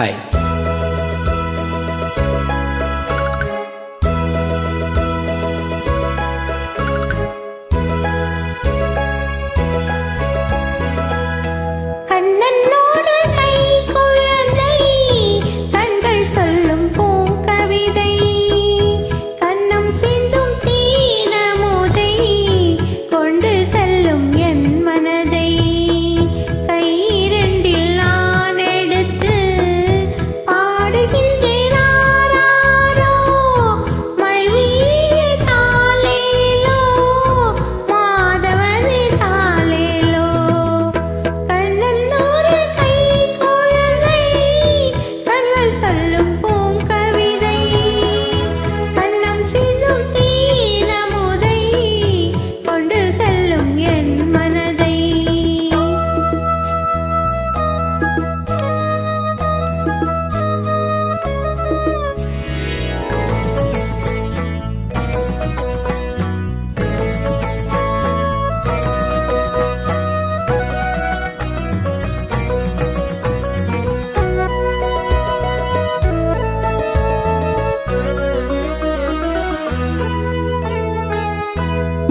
Hi.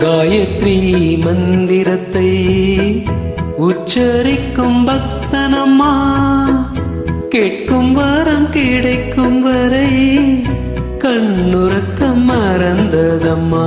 Gayatri மந்திரத்தை உச்சரிக்கும் பக்தனம்மா. கேட்கும் வரம் கிடைக்கும் வரை கண்ணுறக்கம் மறந்ததம்மா.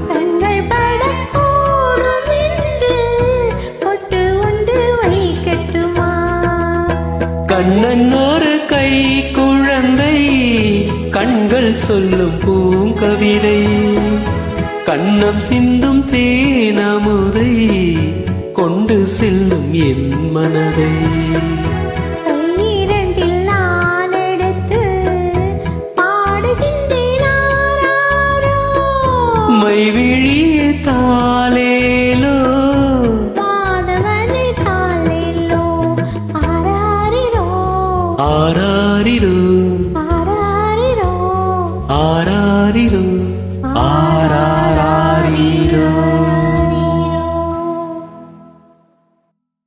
கண்ணன் ஒரு கை குழந்தை கண்கள் சொல்லும் பூங்கவிதை. கண்ணம் சிந்தும் தேனமுதை கொண்டு செல்லும் என் மனதை. ஆராரிரோ ஆராரிரோ. ஆராரிரோ